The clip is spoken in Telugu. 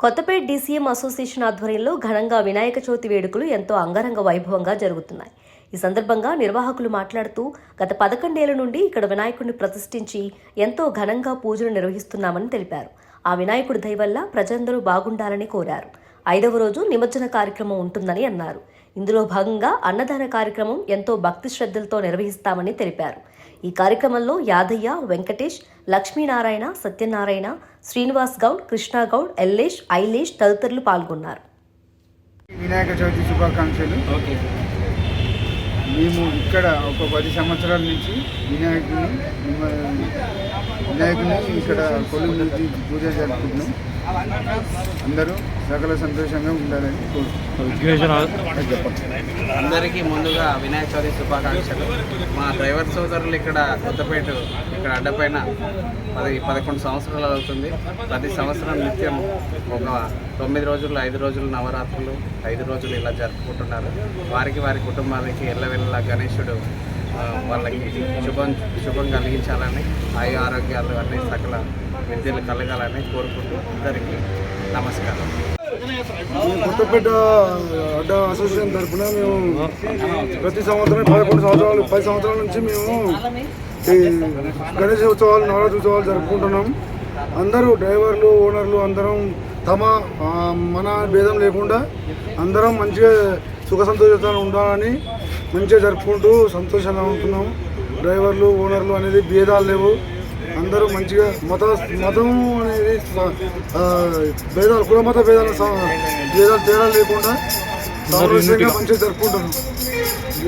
కొత్తపేట డీసీఎం అసోసియేషన్ ఆధ్వర్యంలో ఘనంగా వినాయక చవితి వేడుకలు ఎంతో అంగరంగ వైభవంగా జరుగుతున్నాయి. ఈ సందర్భంగా నిర్వాహకులు మాట్లాడుతూ గత పదకొండేళ్ళ నుండి ఇక్కడ వినాయకుడిని ప్రతిష్ఠించి ఎంతో ఘనంగా పూజలు నిర్వహిస్తున్నామని తెలిపారు. ఆ వినాయకుడి దయవల్ల ప్రజలందరూ బాగుండాలని కోరారు. ఐదవ రోజు నిమజ్జన కార్యక్రమం ఉంటుందని అన్నారు. ఇందులో భాగంగా అన్నదాన కార్యక్రమం ఎంతో భక్తి శ్రద్ధలతో నిర్వహిస్తామని తెలిపారు. ఈ కార్యక్రమంలో యాదయ్య వెంకటేష్ లక్ష్మీనారాయణ సత్యనారాయణ శ్రీనివాస్ గౌడ్ కృష్ణా గౌడ్ ఎల్లేష్ ఐలేష్ తదితరులు పాల్గొన్నారు. వినాయక చవితి శుభాకాంక్షలు. ఓకే. మేము ఇక్కడ ఒక పది సంవత్సరాల నుంచి వినాయకుని వినాయకుని ఇక్కడ కొలువు నుంచి పూజ జరుపుకుంటున్నాం. అందరూ సకల సంతోషంగా ఉండాలని కోరుకుంటున్నాం. అందరికీ ముందుగా వినాయక చవితి శుభాకాంక్షలు. మా డ్రైవర్ సోదరులు ఇక్కడ కొత్తపేట ఇక్కడ అడ్డపైన పది పదకొండు సంవత్సరాలు అవుతుంది. ప్రతి సంవత్సరం నిత్యం ఒక తొమ్మిది రోజులు ఐదు రోజులు నవరాత్రులు ఐదు రోజులు ఇలా జరుపుకుంటున్నారు. వారికి వారి కుటుంబాలకి ఎల్లవెల్ల గణేశుడు వాళ్ళకి శుభం శుభం కలిగించాలని ఆయు ఆరోగ్యాలు అన్ని సకల విద్యలు కలగాలని కోరుకుంటూ అందరికీ నమస్కారం. కొత్తపేట అడ్డ అసోసియేషన్ తరఫున మేము ప్రతి సంవత్సరం పదకొండు సంవత్సరాలు పది సంవత్సరాల నుంచి మేము ఈ గణేష్ ఉత్సవాలు నవరాత్రి ఉత్సవాలు జరుపుకుంటున్నాం. అందరూ డ్రైవర్లు ఓనర్లు అందరం తమ మన భేదం లేకుండా అందరం మంచిగా సుఖ సంతోషంగా ఉండాలని మంచిగా జరుపుకుంటూ సంతోషంగా ఉంటున్నాం. డ్రైవర్లు ఓనర్లు అనేది భేదాలు లేవు. అందరూ మంచిగా మత మతం అనేది భేదాలు కుల మత భేదాలు భేదాలు తేడా లేకుండా మంచిగా జరుపుకుంటున్నాం.